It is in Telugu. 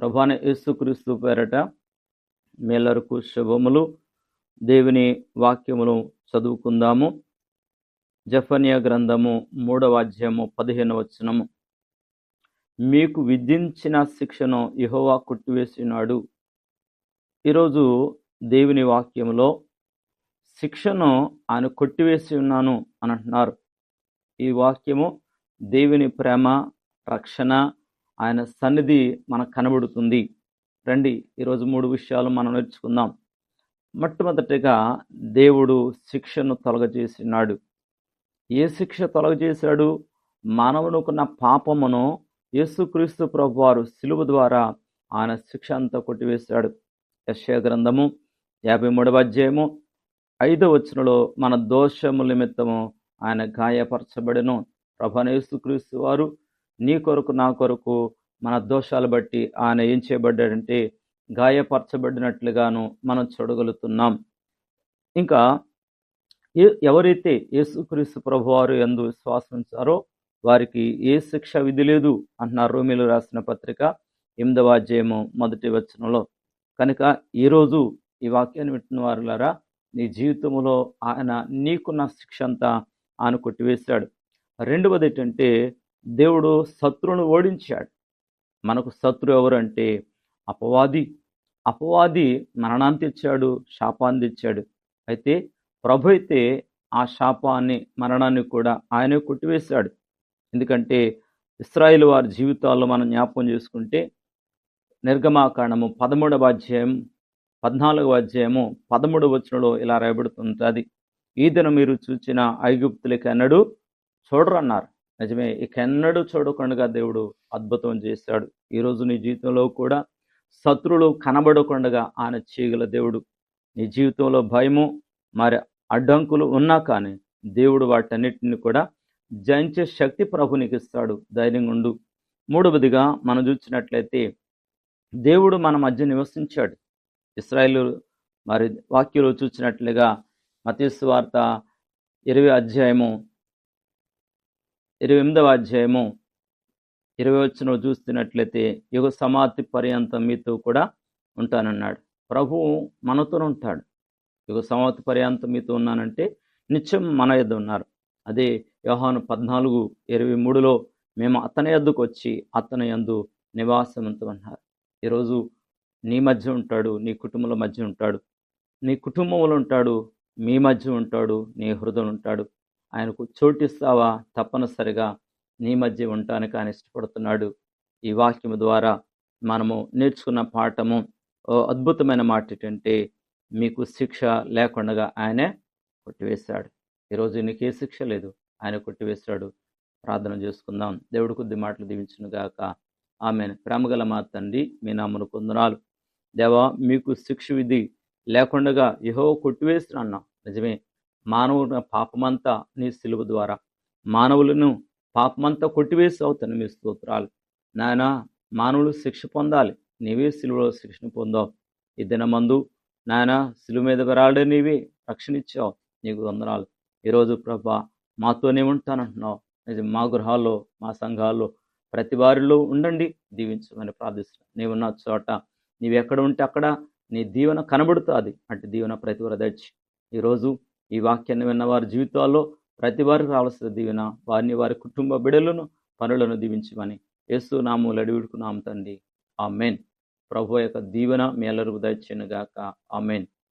ప్రభాని యేసుక్రీస్తు పేరట మేలరకు శుభములు దేవుని వాక్యములు చదువుకుందాము. జఫన్య గ్రంథము మూడవ అధ్యాయము పదిహేను వచనము. మీకు విధించిన శిక్షను యహోవా కొట్టివేసినాడు. ఈరోజు దేవుని వాక్యములో శిక్షను ఆయన కొట్టివేసి ఉన్నాను అని అంటున్నారు. ఈ వాక్యము దేవుని ప్రేమ రక్షణ ఆయన సన్నిధి మనకు కనబడుతుంది. రండి ఈరోజు మూడు విషయాలు మనం నేర్చుకుందాం. మొట్టమొదటిగా దేవుడు శిక్షను తొలగజేసినాడు. ఏ శిక్ష తొలగజేశాడు? మానవునుకున్న పాపమును యేసుక్రీస్తు ప్రభు వారు సిలువ ద్వారా ఆయన శిక్ష అంతా కొట్టివేశాడు. యశ్య గ్రంథము యాభై మూడవ అధ్యాయము ఐదో వచనంలో మన దోషము నిమిత్తము ఆయన గాయపరచబడెను. ప్రభాన యేసుక్రీస్తు వారు నీ కొరకు నా కొరకు మన దోషాలు బట్టి ఆయన ఏం చేయబడ్డాడంటే గాయపరచబడినట్లుగాను మనం చూడగలుగుతున్నాం. ఇంకా ఎవరైతే యేసుక్రీస్తు ప్రభువారు ఎందు విశ్వాసించారో వారికి ఏ శిక్ష విధి లేదు అంటున్నారు రోమిలు రాసిన పత్రిక ఎనిమిదవ అధ్యాయము మొదటి వచనంలో. కనుక ఈరోజు ఈ వాక్యాన్ని వింటున్న వారులారా నీ జీవితంలో ఆయన నీకున్న శిక్ష అంతా ఆయన కొట్టివేశాడు. రెండవది ఏంటంటే దేవుడు శత్రువును ఓడించాడు. మనకు శత్రు ఎవరు అంటే అపవాది. అపవాది మరణాన్ని తెచ్చాడు శాపాన్ని తెచ్చాడు. అయితే ప్రభు అయితే ఆ శాపాన్ని మరణాన్ని కూడా ఆయనే కొట్టివేశాడు. ఎందుకంటే ఇస్రాయిల్ వారి జీవితాల్లో మనం జ్ఞాపకం చేసుకుంటే నిర్గమాకాండము పదమూడవ అధ్యాయం పద్నాలుగవ అధ్యాయము పదమూడవ వచనంలో ఇలా రాయబడుతుంటుంది. ఈ దినం మీరు చూచిన ఐగుప్తులకి అన్నడు చూడరన్నారు. నిజమే ఇక ఎన్నడూ చూడకుండా దేవుడు అద్భుతం చేశాడు. ఈరోజు నీ జీవితంలో కూడా శత్రులు కనబడకుండా ఆయన చేయగల దేవుడు. నీ జీవితంలో భయము మరి అడ్డంకులు ఉన్నా కానీ దేవుడు వాటన్నిటిని కూడా జయించే శక్తి ప్రభు నీకు ఇస్తాడు. ధైర్యంగా ఉండు. మూడవదిగా మనం చూసినట్లయితే దేవుడు మన మధ్య నివసించాడు. ఇస్రాయిల్ మరి వాక్యలో చూసినట్లుగా మతీశ్వార్త ఇరవై అధ్యాయము ఇరవై ఎనిమిదవ అధ్యాయము ఇరవై వచ్చిన చూస్తున్నట్లయితే యుగ సమాప్తి పర్యంతం మీతో కూడా ఉంటానన్నాడు. ప్రభువు మనతో ఉంటాడు. యుగ సమాప్తి పర్యంతం మీతో ఉన్నానంటే నిత్యం మన యొద్ద ఉన్నారు. అదే వ్యవహాను పద్నాలుగు ఇరవై మూడులో మేము అతని యొద్దకు వచ్చి అతని యందు నివాసం ఉంటున్నారు ఈరోజు నీ మధ్య ఉంటాడు నీ కుటుంబంలో మధ్య ఉంటాడు. నీ కుటుంబంలో ఉంటాడు మీ మధ్య ఉంటాడు నీ హృదయం ఉంటాడు. ఆయనకు చోటిస్తావా తప్పనిసరిగా నీ మధ్య ఉండటానికి ఆయన ఇష్టపడుతున్నాడు. ఈ వాక్యము ద్వారా మనము నేర్చుకున్న పాఠము ఓ అద్భుతమైన మాట ఏంటంటే మీకు శిక్ష లేకుండా ఆయనే కొట్టివేశాడు. ఈరోజు నీకు ఏ శిక్ష లేదు. ఆయన కొట్టివేశాడు. ప్రార్థన చేసుకుందాం. దేవుడు కొద్ది మాటలు దీవించును గాక. ఆమె ప్రేమగల మా తండ్రి మీ నామను పొందనాలు దేవా మీకు శిక్ష విధి లేకుండా యహో కొట్టివేసిన నిజమే మానవుల పాపమంతా నీ సిలువ ద్వారా. మానవులను పాపమంతా కొట్టివేసి అవుతాను మీ స్తోత్రాలు. నాయన మానవులు శిక్ష పొందాలి. నీవే సిలువలో శిక్షణ పొందావు. ఈ దినమందు నాయన సిలువ మీద వెరాడే నీవే రక్షణ ఇచ్చావు నీకు వందనాలు. ఈరోజు ప్రభా మాతోనే ఉంటానంటున్నావు. నిజం మా గృహాల్లో మా సంఘాల్లో ప్రతి వారిలో ఉండండి. దీవించమని ప్రార్థిస్తున్నాను నీవున్న చోట నీవు ఎక్కడ ఉంటే అక్కడ నీ దీవెన కనబడుతుంది. అంటే దీవెన ప్రతి వారు దచ్చి ఈరోజు ఈ వాక్యాన్ని విన్న వారి జీవితాల్లో ప్రతి వారికి రావాల్సిన దీవెన వారిని వారి కుటుంబ బిడలను పనులను దీవించమని యేసు నామూలు అడివిడుకున్నాం తండ్రి. ఆ మెయిన్ ప్రభు యొక్క దీవెన మీ గాక ఆ మెయిన్